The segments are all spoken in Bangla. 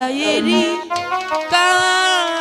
এরি কালে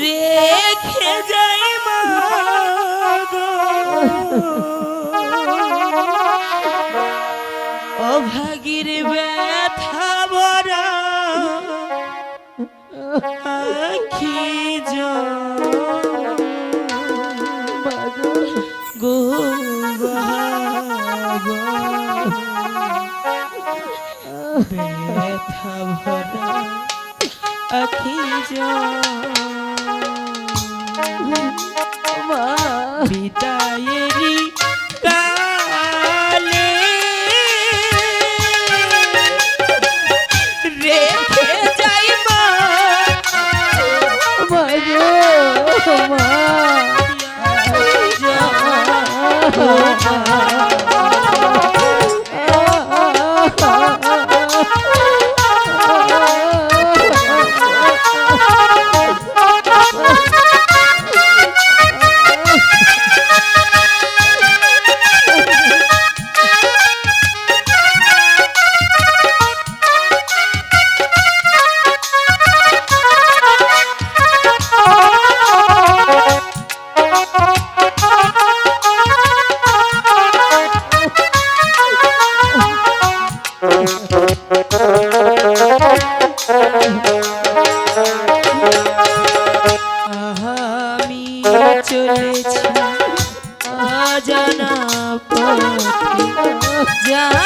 রেখে যাই অভাগীর ব্যা ব্যথা ভরা আখি পিতা কথা চলেছি অজানা পথে। যা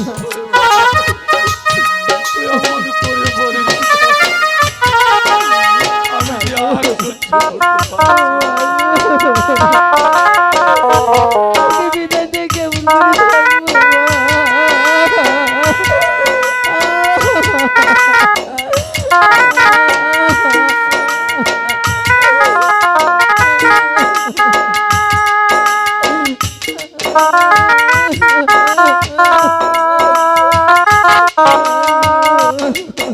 Ha ha ha!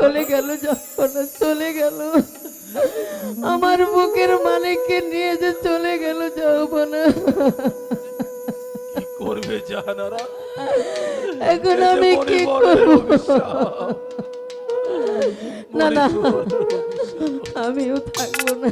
চলে গেল যখন চলে গেল। আমার বুকের মালিককে নিয়ে যে চলে গেল যৌবনা করবে জাহানারা? এখন আমি কি করব? না না। আমিও থাকব না।